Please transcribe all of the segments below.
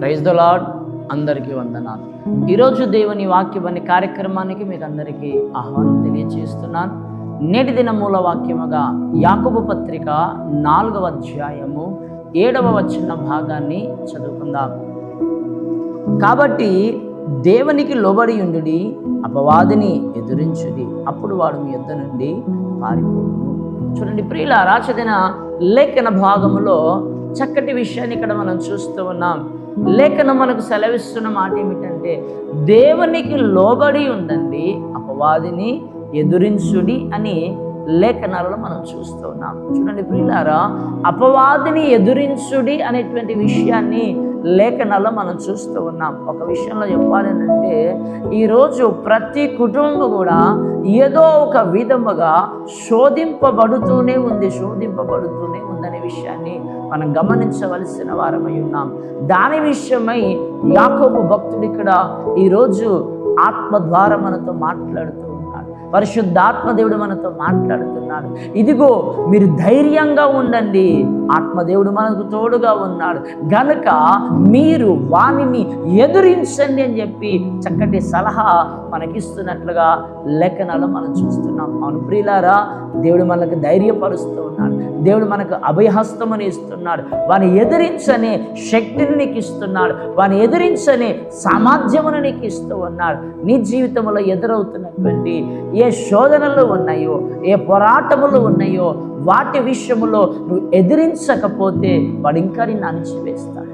Praise the lord అందరికీ వందనాలు. ఈరోజు దేవుని వాక్యం అనే కార్యక్రమానికి మీకు అందరికీ ఆహ్వానం తెలియజేస్తున్నాను నేటి దిన మూల వాక్యముగా యాకబు పత్రిక నాలుగవ అధ్యాయము ఏడవ వచ్చిన భాగాన్ని చదువుకుందాం. కాబట్టి దేవునికి లోబడి ఉండుడి అపవాదిని ఎదురించుడి అప్పుడు వాడు మీ యొద్ద నుండి పారిపోను చూడండి ప్రియుల రాచదిన లేఖన భాగములో చక్కటి విషయాన్ని ఇక్కడ మనం చూస్తూ ఉన్నాం. లేఖనం మనకు సెలవిస్తున్న మాట ఏమిటంటే దేవునికి లోబడి ఉండండి అపవాదిని ఎదురించుడి అని లేఖనాలలో మనం చూస్తూ ఉన్నాం చూడండి ప్రియులారా అపవాదిని ఎదురించుడి అనేటువంటి విషయాన్ని లేఖనాల్లో మనం చూస్తూ ఉన్నాం. ఒక విషయంలో చెప్పాలంటే ఈరోజు ప్రతి కుటుంబం కూడా ఏదో ఒక విధముగా శోధింపబడుతూనే ఉంది శోధింపబడుతూనే ఉందనే విషయాన్ని మనం గమనించవలసిన వారమై ఉన్నాం. దాని విషయమై యాకోబు భక్తుడు ఇక్కడ ఈరోజు ఆత్మ ద్వారా మనతో మాట్లాడుతూ పరిశుద్ధాత్మదేవుడు మనతో మాట్లాడుతున్నాడు. ఇదిగో మీరు ధైర్యంగా ఉండండి. ఆత్మదేవుడు మనకు తోడుగా ఉన్నాడు. గనుక మీరు వానిని ఎదురించండి అని చెప్పి చక్కటి సలహా మనకిస్తున్నట్లుగా లేఖనాలు మనం చూస్తున్నాం. అవును ప్రియులారా దేవుడు మనకు ధైర్యపరుస్తూ ఉన్నాడు. దేవుడు మనకు అభయహస్తమని ఇస్తున్నాడు. వాని ఎదిరించనే శక్తిని నీకు ఇస్తున్నాడు. వాని ఎదిరించనే సామర్థ్యమును నీకు ఇస్తూ ఉన్నాడు. నీ జీవితంలో ఎదురవుతున్నటువంటి ఏ శోధనలు ఉన్నాయో ఏ పోరాటములు ఉన్నాయో వాటి విషయంలో నువ్వు ఎదిరించకపోతే వాడు ఇంకా నిన్ను అణిచివేస్తాడు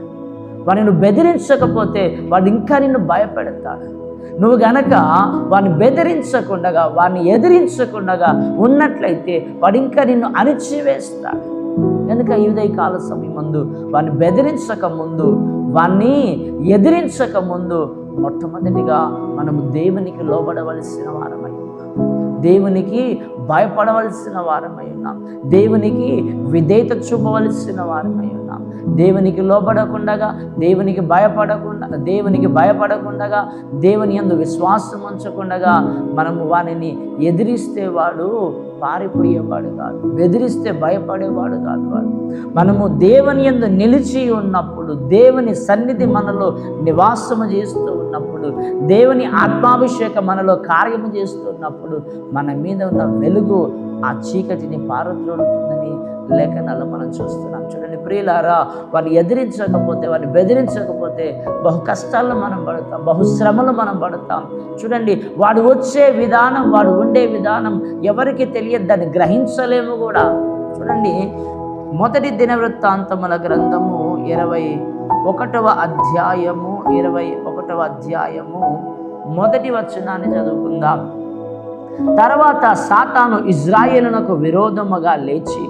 వాడిని నువ్వు బెదిరించకపోతే వాడు ఇంకా నిన్ను భయపెడతాడు. నువ్వు గనక వాడిని బెదిరించకుండగా వాడిని ఎదిరించకుండగా ఉన్నట్లయితే వాడు ఇంకా నిన్ను అణిచివేస్తాడు. కనుక ఈ ఉదయ కాల సమయం ముందు వాడిని బెదిరించక ముందు వాణ్ణి ఎదిరించక ముందు మొట్టమొదటిగా మనము దేవునికి లోబడవలసిన వారమై దేవునికి భయపడవలసిన వారమై ఉన్నాం. దేవునికి విధేయత చూపవలసిన వారమై ఉన్నాం. దేవునికి లోపడకుండా దేవునికి భయపడకుండా దేవునికి భయపడకుండగా దేవుని యందు విశ్వాసం ఉంచకుండగా మనము వానిని ఎదిరిస్తే వాడు పారిపోయేవాడు కాదు. బెదిరిస్తే భయపడేవాడు కాదు వాడు. మనము దేవుని యందు నిలిచి ఉన్నప్పుడు దేవుని సన్నిధి మనలో నివాసము చేస్తూ ఉన్నప్పుడు దేవుని ఆత్మాభిషేకం మనలో కార్యము చేస్తున్నప్పుడు మన మీద ఉన్న వెలుగు ఆ చీకటిని పారద్రోడుతుందని లేఖనాలు మనం చూస్తున్నాం. చూడండి ప్రియులారా వారిని ఎదిరించకపోతే వారిని బెదిరించకపోతే బహు కష్టాలను మనం పడతాం బహు శ్రమలు మనం పడతాం. చూడండి వాడు వచ్చే విధానం వాడు ఉండే విధానం ఎవరికి తెలియదు దాన్ని గ్రహించలేము కూడా. చూడండి మొదటి దినవృత్తాంతముల గ్రంథము ఇరవై ఒకటవ అధ్యాయము ఇరవై ఒకటవ అధ్యాయము మొదటి వచనాన్ని చదువుకుందాం. తర్వాత సాతాను ఇజ్రాయేలునకు విరోధముగా లేచి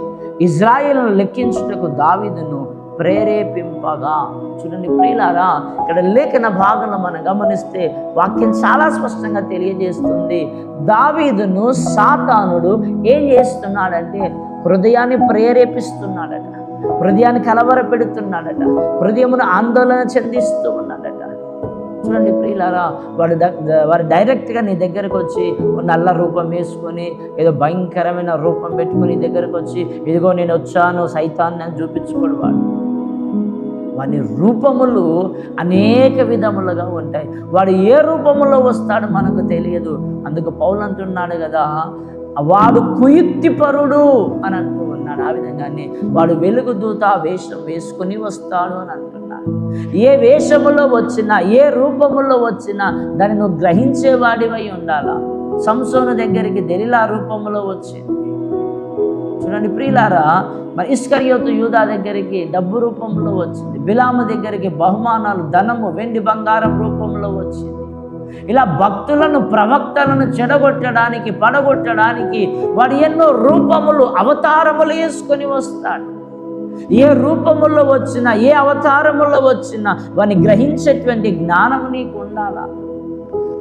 ఇజ్రాయేలును లెక్కించుటకు దావీదును ప్రేరేపింపగా. చూడండి ప్రియులారా ఇక్కడ లేఖన భాగంలో మనం గమనిస్తే వాక్యం చాలా స్పష్టంగా తెలియజేస్తుంది. దావీదును సాతానుడు ఏం చేస్తున్నాడంటే హృదయాన్ని ప్రేరేపిస్తున్నాడట. హృదయాన్ని కలవర పెడుతున్నాడట హృదయమును ఆందోళన చెందిస్తూ ఉన్నాడట. చూడండి ప్రియులారా వాడు వారు డైరెక్ట్గా నీ దగ్గరకు వచ్చి నల్ల రూపం వేసుకొని ఏదో భయంకరమైన రూపం పెట్టుకొని దగ్గరకు వచ్చి ఇదిగో నేను వచ్చాను సైతాన్ని అని చూపించుకోడు వాడు. వాని రూపములు అనేక విధములుగా ఉంటాయి. వాడు ఏ రూపములో వస్తాడో మనకు తెలియదు. అందుకు పౌలు అంటున్నాడు కదా వాడు కుయుక్తిపరుడు అని అంటూ ఉన్నాడు. ఆ విధంగానే వాడు వెలుగు దూత వేషం వేసుకుని వస్తాడు అని అంటున్నాడు. ఏ వేషములో వచ్చినా ఏ రూపములో వచ్చినా దాన్ని నువ్వు గ్రహించేవాడివై ఉండాలా? సంసోను దగ్గరికి దెలిలా రూపంలో వచ్చింది చూడండి ప్రియులారా మరి ఇస్కరియోతు యూదా దగ్గరికి డబ్బు రూపంలో వచ్చింది. బిలాము దగ్గరికి బహుమానాలు ధనము వెండి బంగారం రూపంలో వచ్చింది. ఇలా భక్తులను ప్రవక్తలను చెడగొట్టడానికి పడగొట్టడానికి వాడు ఎన్నో రూపములు అవతారములు వేసుకొని వస్తాడు. ఏ రూపములో వచ్చినా ఏ అవతారములో వచ్చినా వాని గ్రహించేటువంటి జ్ఞానము నీకు ఉండాలా?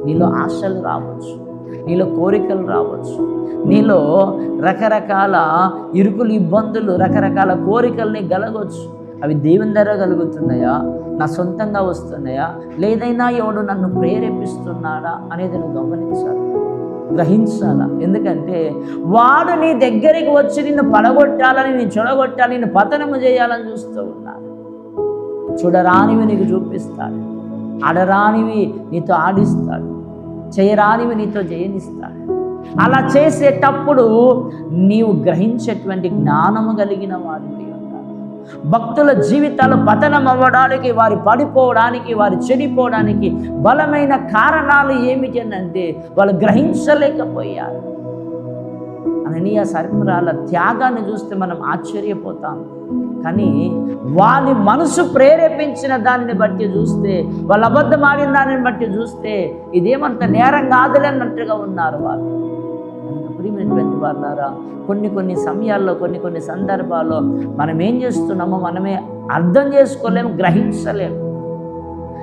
నీలో ఆశలు రావచ్చు నీలో కోరికలు రావచ్చు నీలో రకరకాల ఇరుకులు ఇబ్బందులు రకరకాల కోరికల్ని గలగొచ్చు. అవి దేవుని ధర కలుగుతున్నాయా? నా సొంతంగా వస్తున్నాయా? లేదైనా ఎవడు నన్ను ప్రేరేపిస్తున్నాడా? అనేది నువ్వు గమనించాలి. గ్రహించాలా? ఎందుకంటే వాడు నీ దగ్గరికి వచ్చి నిన్ను పడగొట్టాలని నేను చెడగొట్టాలని నిన్ను పతనము చేయాలని చూస్తూ ఉన్నాడు. చూడరానివి నీకు చూపిస్తాడు. ఆడరానివి నీతో ఆడిస్తాడు. చేయరానివి నీతో జయనిస్తాడు. అలా చేసేటప్పుడు నీవు గ్రహించేటువంటి జ్ఞానము కలిగిన వాడివి భక్తుల జీవితాలు పతనం అవ్వడానికి వారి పడిపోవడానికి వారి చెడిపోవడానికి బలమైన కారణాలు ఏమిటి అని అంటే వాళ్ళు గ్రహించలేకపోయారు. అననీయ సర్పురాల త్యాగాన్ని చూస్తే మనం ఆశ్చర్యపోతాం. కానీ వాని మనసు ప్రేరేపించిన దానిని బట్టి చూస్తే వాళ్ళు అబద్ధం ఆడిన దానిని బట్టి చూస్తే ఇదేమంత నేరం కాదులే అన్నట్టుగా ఉన్నారు వాళ్ళు. ప్రియమైనటువంటి వారులారా కొన్ని కొన్ని సమయాల్లో కొన్ని కొన్ని సందర్భాల్లో మనం ఏం చేస్తున్నామో మనమే అర్థం చేసుకోలేము గ్రహించలేము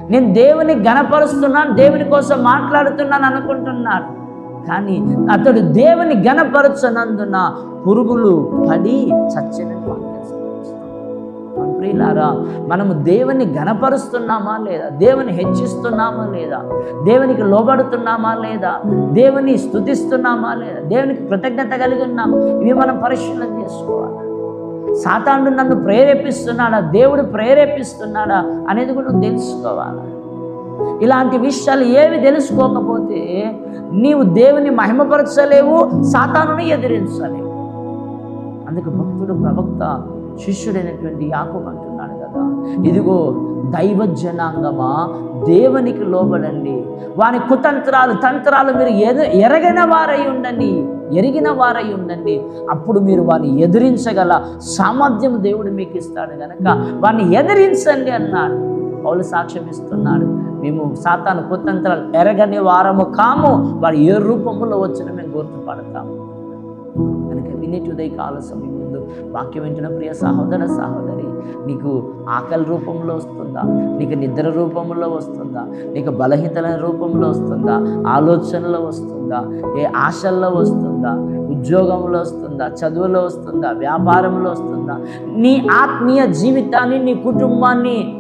నేను దేవుని గణపరుస్తున్నాను దేవుని కోసం మాట్లాడుతున్నాను అనుకుంటున్నాను కానీ అతడు దేవుని గణపరచనందున పురుగులు పడి చచ్చినట్టు. మన ప్రియులారా? మనము దేవుని గణపరుస్తున్నామా లేదా? దేవుని హెచ్చిస్తున్నామా లేదా? దేవునికి లోబడుతున్నామా లేదా? దేవుని స్తుతిస్తున్నామా లేదా? దేవునికి కృతజ్ఞత కలిగి ఉన్నాం. ఇవి మనం పరిశీలన చేసుకోవాలి. సాతానుడు నన్ను ప్రేరేపిస్తున్నాడా? దేవుడు ప్రేరేపిస్తున్నాడా? అనేది కూడా నువ్వు తెలుసుకోవాలి. ఇలాంటి విషయాలు ఏవి తెలుసుకోకపోతే నీవు దేవుని మహిమపరచలేవు సాతానుని ఎదిరించలేవు. అందుకు భక్తుడు ప్రవక్త శిష్యుడైనటువంటి యాకోబు అంటున్నాడు కదా. ఇదిగో దైవ జనాంగమా? దేవునికి లోబడండి. వాని కుతంత్రాలు తంత్రాలు మీరు ఎదు ఎరగిన వారై ఉండండి. ఎరిగిన వారై ఉండండి. అప్పుడు మీరు వారిని ఎదిరించగల సామర్థ్యం దేవుడు మీకు ఇస్తాడు కనుక వారిని ఎదిరించండి అన్నాడు. పౌలు సాక్ష్యం ఇస్తున్నాడు. మేము సాతాను కుతంత్రాలు ఎరగని వారము కాము. వారు ఏ రూపంలో వచ్చిన మేము గుర్తుపడతాము. కనుక వినేటి ఉదయ కాల సమయం ముందు వాక్యం వింటున్న ప్రియ సహోదర సహోదరి నీకు ఆకలి రూపంలో వస్తుందా? నీకు నిద్ర రూపంలో వస్తుందా? నీకు బలహీనతల రూపంలో వస్తుందా? ఆలోచనలో వస్తుందా? ఏ ఆశల్లో వస్తుందా? ఉద్యోగంలో వస్తుందా? చదువులో వస్తుందా? వ్యాపారంలో వస్తుందా? నీ ఆత్మీయ జీవితాన్ని నీ కుటుంబాన్ని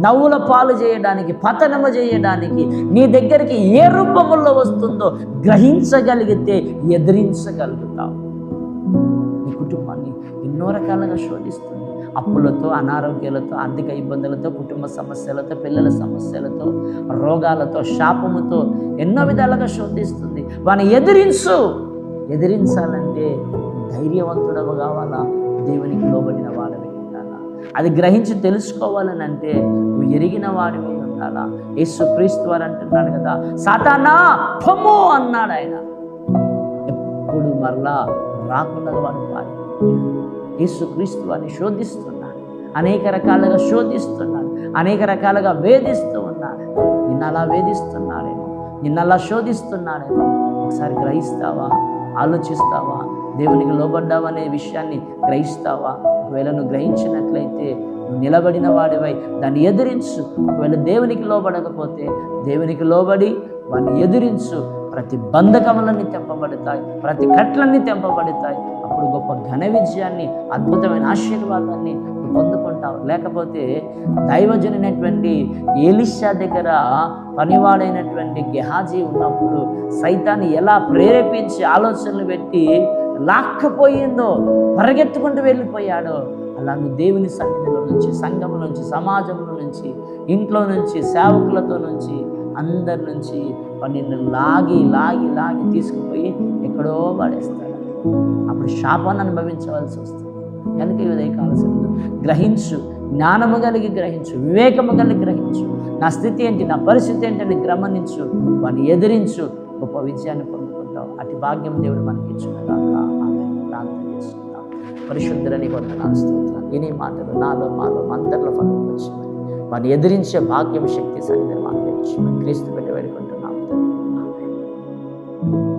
నవ్వుల పాలు చేయడానికి పతనము చేయడానికి నీ దగ్గరికి ఏ రూపంలో వస్తుందో గ్రహించగలిగితే ఎదిరించగలుగుతావు. నీ కుటుంబాన్ని ఎన్నో రకాలుగా శోధిస్తుంది. అప్పులతో అనారోగ్యాలతో ఆర్థిక ఇబ్బందులతో కుటుంబ సమస్యలతో పిల్లల సమస్యలతో రోగాలతో శాపముతో ఎన్నో విధాలుగా శోధిస్తుంది. వాని ఎదిరించు. ఎదిరించాలంటే ధైర్యవంతుడవు కావాలా? దేవునికి లోబడిన వాడవి అది గ్రహించి తెలుసుకోవాలని అంటే నువ్వు ఎరిగిన వాడివి ఉండాలా? యేసు క్రీస్తు వారు అంటున్నాడు కదా సాతానా పొమ్ము అన్నాడు ఆయన. ఎప్పుడు మరలా రాకుండా వాడు పారి యేసు క్రీస్తు వారిని శోధిస్తున్నాడు అనేక రకాలుగా శోధిస్తున్నాడు అనేక రకాలుగా వేధిస్తూ ఉన్నాడు. నిన్న అలా వేధిస్తున్నాడేమో నిన్న అలా శోధిస్తున్నాడేమో. ఒకసారి గ్రహిస్తావా? ఆలోచిస్తావా? దేవునికి లోబడ్డావనే విషయాన్ని గ్రహిస్తావా? ఒకవేళ నువ్వు గ్రహించినట్లయితే నువ్వు నిలబడిన వాడివై దాన్ని ఎదిరించు. ఒకవేళ దేవునికి లోబడకపోతే దేవునికి లోబడి వాడిని ఎదిరించు. ప్రతి బంధకములన్నీ తెంపబడతాయి ప్రతి కట్లన్నీ తెంపబడతాయి. అప్పుడు గొప్ప ఘన విజయాన్ని అద్భుతమైన ఆశీర్వాదాన్ని పొందుకుంటావు. లేకపోతే దైవజనైనటువంటి ఏలిషా దగ్గర పనివాడైనటువంటి గెహాజీ ఉన్నప్పుడు సైతాన్ని ఎలా ప్రేరేపించి ఆలోచనలు పెట్టి లాక్కపోయిందో పరిగెత్తుకుంటూ వెళ్ళిపోయాడో అలా నువ్వు దేవుని సన్నిధిలో నుంచి సంఘముల నుంచి సమాజంలో నుంచి ఇంట్లో నుంచి సేవకులతో నుంచి అందరి నుంచి నిన్ను లాగి లాగి లాగి తీసుకుపోయి ఎక్కడో పడేస్తాడు అప్పుడు శాపాన్ని అనుభవించవలసి వస్తుంది. కనుక ఈ ఉదయకాల సమయంలో గ్రహించు జ్ఞానము కలిగి గ్రహించు వివేకము కలిగి గ్రహించు. నా స్థితి ఏంటి? నా పరిస్థితి ఏంటని గమనించు వాడిని ఎదిరించు. గొప్ప విజయాన్ని పొందుకుంటావు. అటు భాగ్యం దేవుడు మనకి ఇచ్చున్నదాకా ఆమె ప్రార్థన చేసుకుంటాం పరిశుద్ధులని వందనాలు స్తోత్రం. ఇని మాటలు నాలో మాలో మంతర్ల ఫలం వచ్చింది వారిని ఎదిరించే భాగ్యం శక్తి సన్నిధిని మాకు ఇచ్చి క్రీస్తు పెట్టి వేడుకుంటున్నాం. తండ్రి. ఆమేన్.